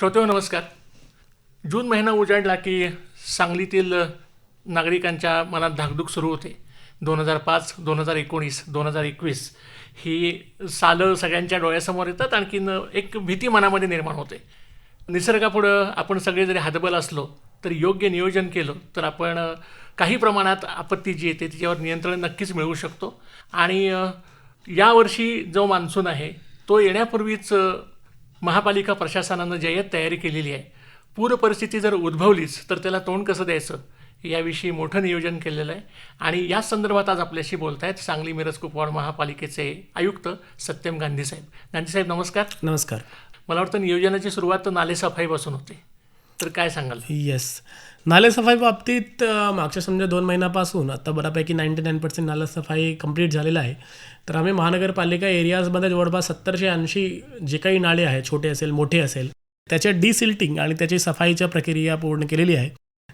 श्रोतेव नमस्कार. जून महिना उजाडला की सांगलीतील नागरिकांच्या मनात धाकधूक सुरू होते. दोन हजार पाच दोन हजार एकोणीस दोन हजार एकवीस ही सालं सगळ्यांच्या डोळ्यासमोर येतात. आणखीन एक भीती मनामध्ये निर्माण होते. निसर्गापुढं आपण सगळे जरी हातबल असलो तर योग्य नियोजन केलं तर आपण काही प्रमाणात आपत्ती जी येते तिच्यावर नियंत्रण नक्कीच मिळवू शकतो. आणि यावर्षी जो मान्सून आहे तो येण्यापूर्वीच महापालिका प्रशासनानं जय्यत तयारी केलेली आहे. पूर परिस्थिती जर उद्भवलीच तर त्याला तोंड कसं द्यायचं? याविषयी मोठं नियोजन केलेलं आहे. आणि या संदर्भात आज आपल्याशी बोलत आहेत सांगली मिरज कुपवाड महापालिकेचे आयुक्त सत्यम गांधी साहेब. गांधी साहेब नमस्कार. नमस्कार. मला वाटतं नियोजनाची सुरुवात तर नालेसफाईपासून होते. तर काय सांगाल? येस नालेसफाई बाबतीत मागच्या समजा दोन महिन्यापासून आता बऱ्यापैकी नाईंटी नाईन पर्सेंट नालेसफाई कंप्लीट झालेलं आहे. तर आम्ही महानगरपालिका एरियाजमध्ये जवळपास सत्तरशे ऐंशी जे काही नाळे आहेत छोटे असेल मोठे असेल त्याच्या डिसिल्टिंग आणि त्याची सफाईच्या प्रक्रिया पूर्ण केलेली आहे.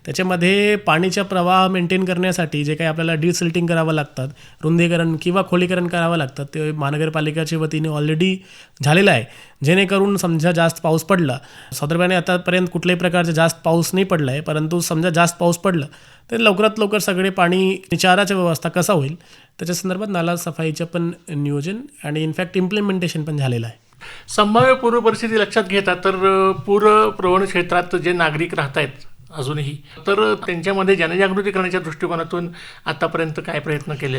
त्याच्यामध्ये पाणीचा प्रवाह मेंटेन करण्यासाठी जे काही आपल्याला डिसिल्टिंग करावं लागतात रुंदीकरण किंवा खोलीकरण करावं लागतं ते महानगरपालिकेच्या वतीने ऑलरेडी झालेलं आहे. जेणेकरून समजा जास्त पाऊस पडला साधारणपणे आतापर्यंत कुठल्याही प्रकारचा जास्त पाऊस नाही पडला आहे परंतु समजा जास्त पाऊस पडला तर लवकरात लवकर सगळे पाणी निचाराची व्यवस्था कसा होईल? त्याच्या संदर्भात नाला सफाईचं पण नियोजन आणि इनफॅक्ट इम्प्लिमेंटेशन पण झालेलं आहे. संभाव्य पूर्व परिस्थिती लक्षात घेता तर पूर प्रवण क्षेत्रात जे नागरिक राहत आहेत अजूनही तर त्यांच्यामध्ये जनजागृती करण्याच्या दृष्टिकोनातून आतापर्यंत काय प्रयत्न केले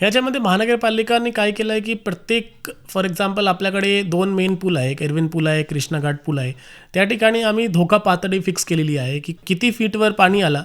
ह्याच्यामध्ये महानगरपालिकाने काय केलं आहे की प्रत्येक फॉर एक्झाम्पल आपल्याकडे दोन मेन पूल आहे एक एरविन पूल आहे कृष्णाघाट पूल आहे. त्या ठिकाणी आम्ही धोका पातळी फिक्स केलेली आहे की किती फीटवर पाणी आला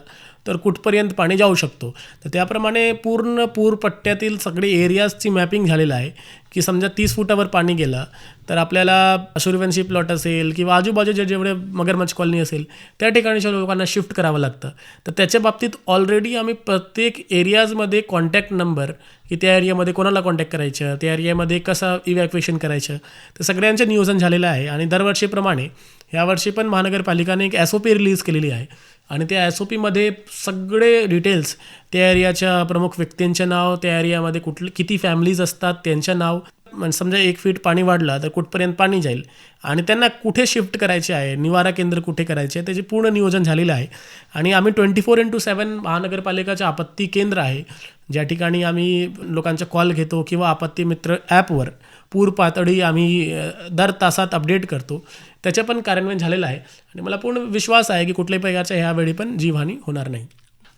तर कुठपर्यंत पाणी जाऊ शकतो. तर त्याप्रमाणे पूर्ण पूर पट्ट्यातील सगळे एरियाजची मॅपिंग झालेलं आहे की समजा तीस फुटावर पाणी गेलं तर आपल्याला सूर्यवंशी प्लॉट असेल किंवा आजूबाजूच्या जेवढे मगरमच्छ कॉलनी असेल त्या ठिकाणीच्या लोकांना शिफ्ट करावं लागतं. तर त्याच्या बाबतीत ऑलरेडी आम्ही प्रत्येक एरियाजमध्ये कॉन्टॅक्ट नंबर की त्या एरियामध्ये कोणाला कॉन्टॅक्ट करायचं त्या एरियामध्ये कसं इव्हॅक्युएशन करायचं तर सगळ्यांचं नियोजन झालेलं आहे. आणि दरवर्षीप्रमाणे यावर्षी पण महानगरपालिकाने एक एस ओ पी रिलीज केलेली आहे आणि त्या एस ओ पीमध्ये सगळे डिटेल्स त्या एरियाच्या प्रमुख व्यक्तींचे नाव त्या एरियामध्ये कुठले किती फॅमिलीज असतात त्यांचे नाव. म्हणजे समजा एक फीट पाणी वाढलं तर कुठपर्यंत पाणी जाईल? आणि त्यांना कुठे शिफ्ट करायचे आहे? निवारा केंद्र कुठे करायचे? आहे त्याचे पूर्ण नियोजन झालेलं आहे. आणि आम्ही ट्वेंटी फोर इंटू सेवन महानगरपालिकाचे आपत्ती केंद्र आहे. ज्या ठिकाणी आम्ही लोकांचा कॉल घेतो किंवा आपत्ती मित्र ॲपवर पूर पातळी आम्ही दर तासात अपडेट करतो. त्याचं पण कार्यान्वयन झालेलं आहे. आणि मला पूर्ण विश्वास आहे की कुठल्याही प्रकारच्या ह्यावेळी पण जीवहानी होणार नाही.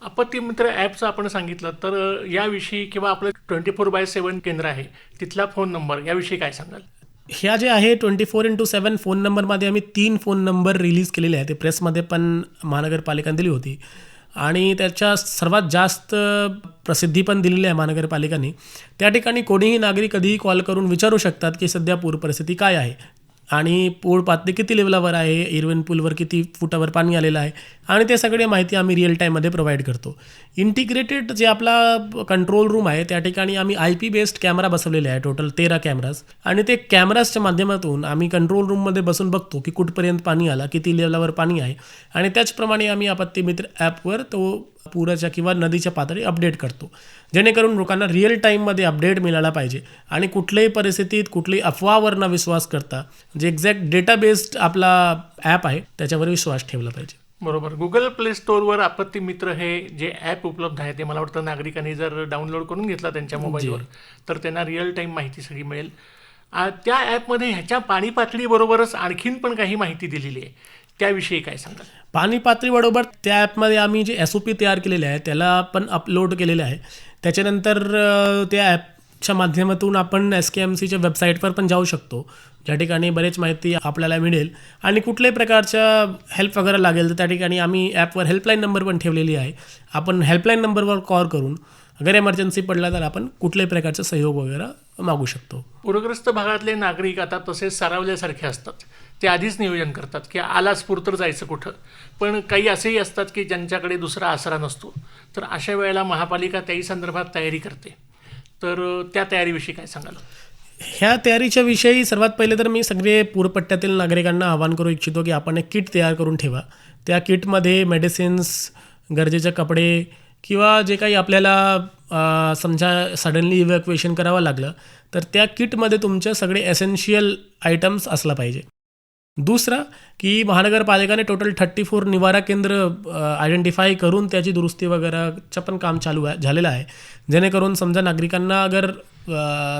आपत्ती मित्र ॲपचं आपण सांगितलं तर याविषयी किंवा आपलं ट्वेंटी फोर बाय सेवन केंद्र आहे तिथला फोन नंबर याविषयी काय सांगाल? ह्या जे आहे twenty four into seven phone नंबरमध्ये आम्ही तीन फोन नंबर रिलीज केलेले आहे ते प्रेसमध्ये पण महानगरपालिकाने दिली होती. आणि त्याच्या सर्वात जास्त प्रसिद्धी पण दिलेली आहे महानगरपालिकाने. त्या ठिकाणी कोणीही नागरिक कधीही कॉल करून विचारू शकतात की सध्या पूर परिस्थिती काय आहे. आणि पूळ पातळी किती लेवलावर आहे? इरविन पूलवर किती फुटावर पाणी आलेलं आहे? आणि ते सगळे माहिती आम्ही रिअल टाईममध्ये प्रोव्हाइड करतो. इंटिग्रेटेड जे आपला कंट्रोल रूम आहे त्या ठिकाणी आम्ही आय पी बेस्ड कॅमेरा बसवलेले आहे टोटल तेरा कॅमेराज आणि ते कॅमेराजच्या माध्यमातून आम्ही कंट्रोल रूममध्ये बसून बघतो की कुठपर्यंत पाणी आला किती लेवलावर पाणी आहे. आणि त्याचप्रमाणे आम्ही आपत्ती मित्र ॲपवर तो पुराच्या किंवा नदीच्या पातळी अपडेट करतो. जेणेकरून लोकांना रिअल टाईममध्ये अपडेट मिळाला पाहिजे. आणि कुठल्याही परिस्थितीत कुठल्याही अफवावर न विश्वास करता जे एक्झॅक्ट डेटा बेस्ड आपला ॲप आहे त्याच्यावर विश्वास ठेवला पाहिजे. बरोबर. गुगल प्ले स्टोअरवर आपत्ती मित्र हे जे ॲप उपलब्ध आहे ते मला वाटतं नागरिकांनी जर डाउनलोड करून घेतला त्यांच्या मोबाईलवर तर त्यांना रिअल टाईम माहिती सगळी मिळेल. त्या ॲपमध्ये ह्याच्या पाणी पातळीबरोबरच आणखीन पण काही माहिती दिलेली आहे. त्याविषयी काय सांगाल? पाणी पातळीबरोबर त्या ॲपमध्ये आम्ही जे एस ओ पी तयार केलेले आहे त्याला पण अपलोड केलेले आहे. त्याच्यानंतर त्या ॲपच्या माध्यमातून आपण एस के एम सीच्या वेबसाईटवर पण जाऊ शकतो. ज्या ठिकाणी बरेच माहिती आपल्याला मिळेल. आणि कुठल्याही प्रकारच्या हेल्प वगैरे लागेल तर त्या ठिकाणी आम्ही ॲपवर हेल्पलाईन नंबर पण ठेवलेली आहे. आपण हेल्पलाईन नंबरवर कॉल करून अगर एमर्जन्सी पडला तर आपण कुठल्याही प्रकारचा सहयोग वगैरे मागू शकतो. पूरग्रस्त भागातले नागरिक आता तसे सरावल्यासारखे असतात. ते आधीच नियोजन करतात की आलाच तर जायचं कुठं. पण काही असेही असतात की ज्यांच्याकडे दुसरा आसरा नसतो. तर अशा वेळेला महापालिका त्याही संदर्भात तयारी करते. तर त्या तयारीविषयी काय सांगाल? ह्या तयारीच्या विषयी सर्वात पहिले तर मी सगळे पूरपट्ट्यातील नागरिकांना आवाहन करू इच्छितो की आपण एक किट तयार करून ठेवा. त्या किटमध्ये मेडिसिन्स गरजेचे कपडे किंवा जे काही आपल्याला समजा सडनली इव्हॅक्युएशन करावं लागलं तर त्या किटमध्ये तुमच्या सगळे एसेन्शियल आयटम्स असला पाहिजे. दुसरा की महानगरपालिकाने टोटल थर्टी फोर निवारा केंद्र आयडेंटिफाय करून त्याची दुरुस्ती वगैरेचं पण काम चालू आहे झालेलं आहे. जेणेकरून समजा नागरिकांना अगर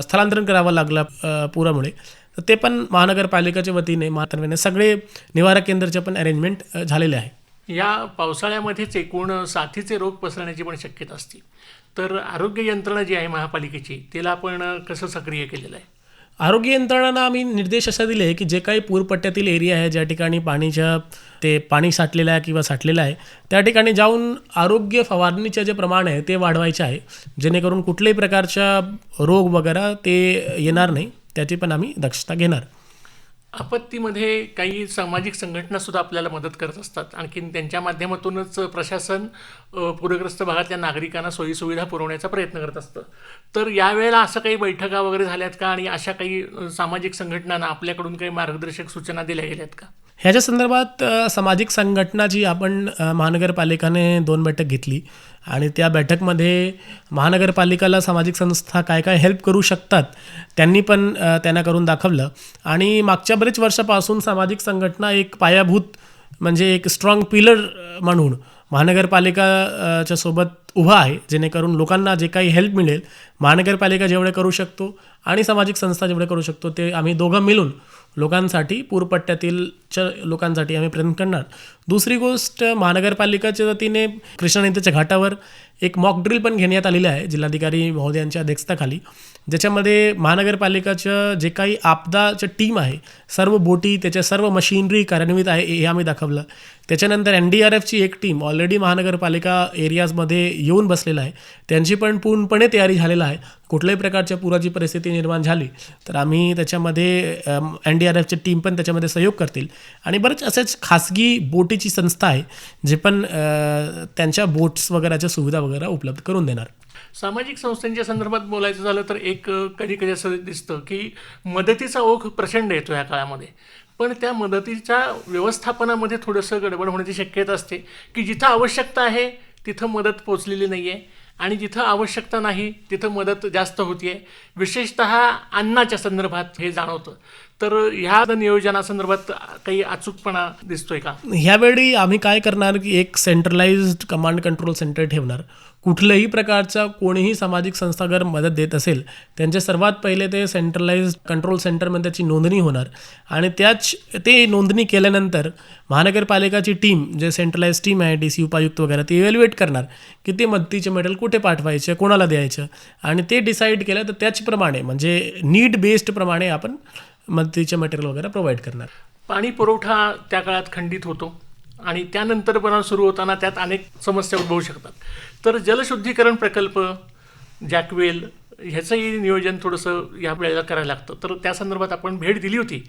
स्थलांतरण करावं लागलं पुरामुळे तर ते पण महानगरपालिकेच्या वतीने महातर्फेने सगळे निवारा केंद्राचे पण अरेंजमेंट झालेले आहे. या पावसाळ्यामध्येच एकूण साथीचे रोग पसरण्याची पण शक्यता असते. तर आरोग्य यंत्रणा जी आहे महापालिकेची तिला आपण कसं सक्रिय केलेलं आहे? आरोग्य यंत्रणांना आम्ही निर्देश असे दिले की जे काही पूरपट्ट्यातील एरिया आहे ज्या ठिकाणी पाणीच्या ते पाणी साठलेलं आहे किंवा साठलेलं आहे त्या ठिकाणी जाऊन आरोग्य फवारणीचे जे प्रमाण आहे ते वाढवायचे आहे. जेणेकरून कुठल्याही प्रकारच्या रोग वगैरे ते येणार नाही त्याची पण आम्ही दक्षता घेणार. आपत्तीमध्ये काही सामाजिक संघटनासुद्धा आपल्याला मदत करत असतात. आणखीन त्यांच्या माध्यमातूनच प्रशासन पूरग्रस्त भागातल्या नागरिकांना सोयीसुविधा पुरवण्याचा प्रयत्न करत असतं. तर यावेळेला असं काही बैठका वगैरे झाल्यात का? आणि अशा काही सामाजिक संघटनांना आपल्याकडून काही मार्गदर्शक सूचना दिल्या गेल्यात का? ह्याच्या संदर्भात सामाजिक सामाजिक संघटनाची आपण महानगरपालिकाने दोन बैठक घेतली आणि त्या बैठकमध्ये महानगरपालिकाला सामाजिक संस्था काय काय हेल्प करू शकतात त्यांनी पण त्यांना करून दाखवलं. आणि मागच्या बरेच वर्षापासून सामाजिक संघटना एक पायाभूत म्हणजे एक स्ट्रॉंग पिलर म्हणून महानगरपालिकाच्या सोबत उभा आहे जेणेकरून लोकांना जे काही हेल्प मिळेल महानगरपालिका जेवढे करू शकतो आणि सामाजिक संस्था जेवढे करू शकतो ते आम्ही दोघं मिळून लोकांसाठी पूरपट्ट्यातीलच्या लोकांसाठी आम्ही प्रयत्न करणार. दुसरी गोष्ट महानगरपालिकाच्या वतीने कृष्णा नदीच्या घाटावर एक मॉक ड्रिल पण घेण्यात आलेलं आहे जिल्हाधिकारी महोदयांच्या अध्यक्षतेखाली. ज्याच्यामध्ये महानगरपालिकाचं जे काही आपदाचं टीम आहे सर्व बोटी त्याच्या सर्व मशिनरी कार्यान्वित आहे हे आम्ही दाखवलं. त्याच्यानंतर एन डी आर एफची एक टीम ऑलरेडी महानगरपालिका एरियाजमध्ये येऊन बसलेला आहे. त्यांची पण पूर्णपणे तयारी झालेला आहे. कुठल्याही प्रकारच्या पुराची परिस्थिती निर्माण झाली तर आम्ही त्याच्यामध्ये एन डी आर एफची टीम पण त्याच्यामध्ये सहयोग करतील. आणि बरेच असेच खासगी बोटीची संस्था आहे जे पण त्यांच्या बोट्स वगैरेच्या सुविधा वगैरे उपलब्ध करून देणार. सामाजिक संस्थांच्या संदर्भात बोलायचं झालं तर एक कधी कधी असं दिसतं की मदतीचा ओघ प्रचंड येतो या काळामध्ये. पण त्या मदतीच्या व्यवस्थापनामध्ये थोडंसं गडबड होण्याची शक्यता असते की जिथं आवश्यकता आहे तिथं मदत पोचलेली नाही आहे आणि जिथं आवश्यकता नाही तिथं मदत जास्त होती आहे विशेषत अन्नाच्या संदर्भात हे जाणवतं. तर ह्या नियोजनासंदर्भात काही अचूकपणा दिसतोय का? ह्यावेळी आम्ही काय करणार की एक सेंट्रलाइज कमांड कंट्रोल सेंटर ठेवणार. कुठल्याही प्रकारचा कोणीही सामाजिक संस्था जर मदत देत असेल त्यांचे सर्वात पहिले ते सेंट्रलाइज कंट्रोल सेंटरमध्ये त्याची नोंदणी होणार. आणि त्याच ते नोंदणी केल्यानंतर महानगरपालिकाची टीम जे सेंट्रलाइज टीम आहे डी सी उपायुक्त वगैरे ते इव्हॅल्युएट करणार की ते मदतीचे मेडल कुठे पाठवायचे कोणाला द्यायचं. आणि ते डिसाईड केलं तर त्याचप्रमाणे म्हणजे नीड बेस्ड प्रमाणे आपण मदतीचे मटेरियल वगैरे प्रोव्हाइड करणार. पाणी पुरवठा त्या काळात खंडित होतो आणि त्यानंतर पण सुरू होताना त्यात अनेक समस्या उद्भवू शकतात. तर जलशुद्धीकरण प्रकल्प जॅकवेल ह्याचंही नियोजन थोडंसं या वेळेला करायला लागतं. तर त्या संदर्भात आपण भेट दिली होती.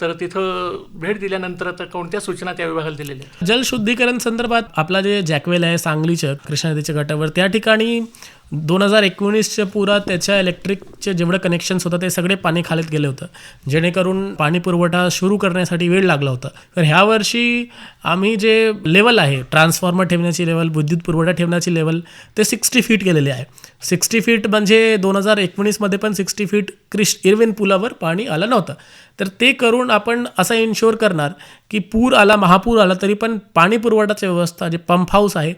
तर तिथं भेट दिल्यानंतर आता कोणत्या सूचना त्या विभागाला दिलेल्या? जलशुद्धीकरण संदर्भात आपला जे जॅकवेल आहे सांगलीच्या कृष्णा नदीच्या घाटावर त्या ठिकाणी दोन हजार एकोणीसच्या पुरात त्याच्या इलेक्ट्रिकचे जेवढं कनेक्शन्स होतं ते सगळे पाणी खालीत गेले होतं. जेणेकरून पाणी पुरवठा सुरू करण्यासाठी वेळ लागला होता. तर ह्या वर्षी आम्ही जे लेवल आहे ट्रान्सफॉर्मर ठेवण्याची लेवल विद्युत पुरवठा ठेवण्याची लेवल ते सिक्स्टी फीट केलेले आहे. सिक्स्टी फीट म्हणजे दोन हजार एकोणीसमध्ये पण सिक्स्टी फीट क्रिश इरविन पुलावर पाणी आलं नव्हतं. तर ते करून आपण असं इन्शुअर करणार की पूर आला महापूर आला तरी पण पाणी पुरवठाची व्यवस्था जे पंप हाऊस आहे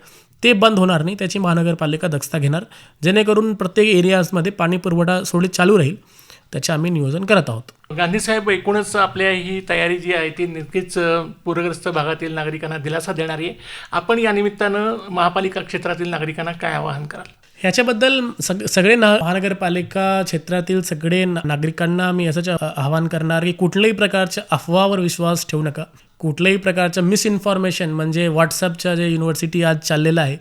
ते बंद होणार नाही त्याची महानगरपालिका दक्षता घेणार. जेणेकरून प्रत्येक एरियाजमध्ये पाणी पुरवठा सोडीत चालू राहील. त्याचे आम्ही नियोजन करत आहोत. गांधीसाहेब एकूणच आपल्या ही तयारी जी आहे ती नक्कीच पूरग्रस्त भागातील नागरिकांना दिलासा देणारी आहे. आपण या निमित्तानं महापालिका क्षेत्रातील नागरिकांना काय आवाहन कराल? ह्याच्याबद्दल सग सगळे ना महानगरपालिका क्षेत्रातील सगळे नागरिकांना मी असंच आ- आवाहन करणार की कुठल्याही प्रकारच्या अफवावर विश्वास ठेवू नका. कुठल्याही प्रकारचं मिसइन्फॉर्मेशन म्हणजे व्हॉट्सअपच्या जे युनिव्हर्सिटी आज चाललेलं आहे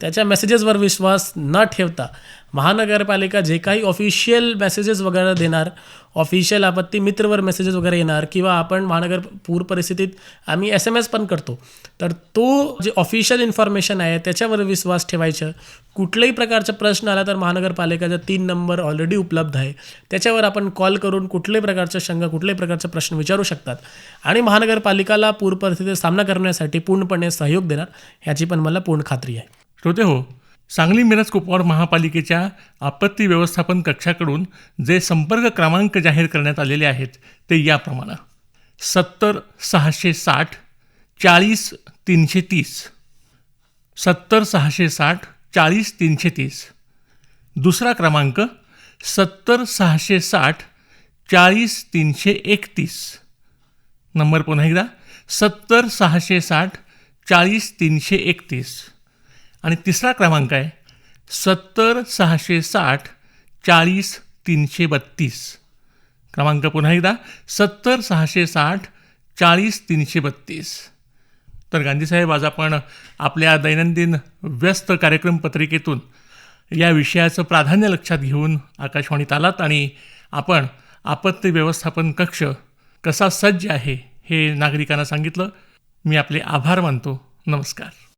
त्याच्या मेसेजेसवर विश्वास न ठेवता महानगरपालिका जे काही ऑफिशियल मेसेजेस वगैरे देणार ऑफिशियल आपत्ती मित्रवर मेसेजेस वगैरे येणार किंवा आपण महानगर पूर परिस्थितीत आम्ही एस एम एस पण करतो तर तो जे ऑफिशियल इन्फॉर्मेशन आहे त्याच्यावर विश्वास ठेवायचं. कुठल्याही प्रकारचा प्रश्न आला तर महानगरपालिकाचा तीन नंबर ऑलरेडी उपलब्ध आहे. त्याच्यावर आपण कॉल करून कुठल्याही प्रकारचा शंका कुठल्याही प्रकारचा प्रश्न विचारू शकतात. आणि महानगरपालिकाला पूर परिस्थितीचा सामना करण्यासाठी पूर्णपणे सहयोग देणार ह्याची पण मला पूर्ण खात्री आहे. श्रोते हो सांगली मिरज कुपवाड महापालिकेच्या आपत्ती व्यवस्थापन कक्षाकडून जे संपर्क क्रमांक जाहीर करण्यात आलेले आहेत ते याप्रमाणे. सत्तर सहाशे साठ चाळीस तीनशे तीस. सत्तर सहाशे साठ चाळीस तीनशे तीस. दुसरा क्रमांक सत्तर सहाशे साठ चाळीस तीनशे एकतीस. नंबर पुन्हा एकदा. सत्तर सहाशे साठ चाळीस तीनशे एकतीस. आणि तिसरा क्रमांक आहे सत्तर सहाशे साठ चाळीस तीनशे बत्तीस. क्रमांक पुन्हा एकदा सत्तर सहाशे साठ चाळीस तीनशे बत्तीस. तर गांधीसाहेब आज आपण आपल्या दैनंदिन व्यस्त कार्यक्रम पत्रिकेतून या विषयाचं प्राधान्य लक्षात घेऊन आकाशवाणीत आलात आणि आपण आपत्ती व्यवस्थापन कक्ष कसा सज्ज आहे हे नागरिकांना सांगितलं. मी आपले आभार मानतो. नमस्कार.